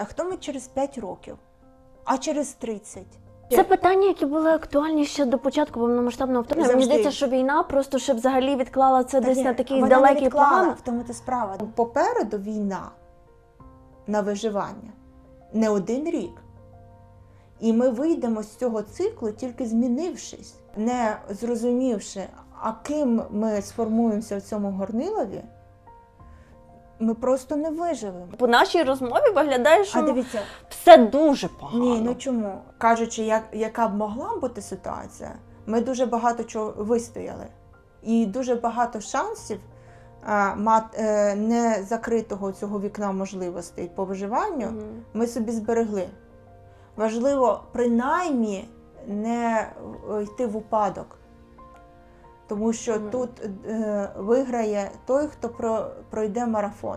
А хто ми через 5 років? А через 30? Це питання, які були актуальні ще до початку повномасштабного вторгнення. Мені здається, що війна просто щоб взагалі відклала це десь ні, на такий вона не далекий відклала, план. В тому ти справа. Попереду війна на виживання не один рік. І ми вийдемо з цього циклу тільки змінившись, не зрозумівши, а ким ми сформуємося в цьому горнилові, ми просто не виживемо. По нашій розмові виглядає, що А дивіться, все дуже погано. ні, ну чому? Кажучи, як, яка б могла бути ситуація, ми дуже багато чого вистояли. І дуже багато шансів а, мат, е, не закритого цього вікна можливостей по виживанню Мгм. ми собі зберегли. Важливо принаймні не йти в упадок. Тому що тут е, виграє той, хто про, пройде марафон.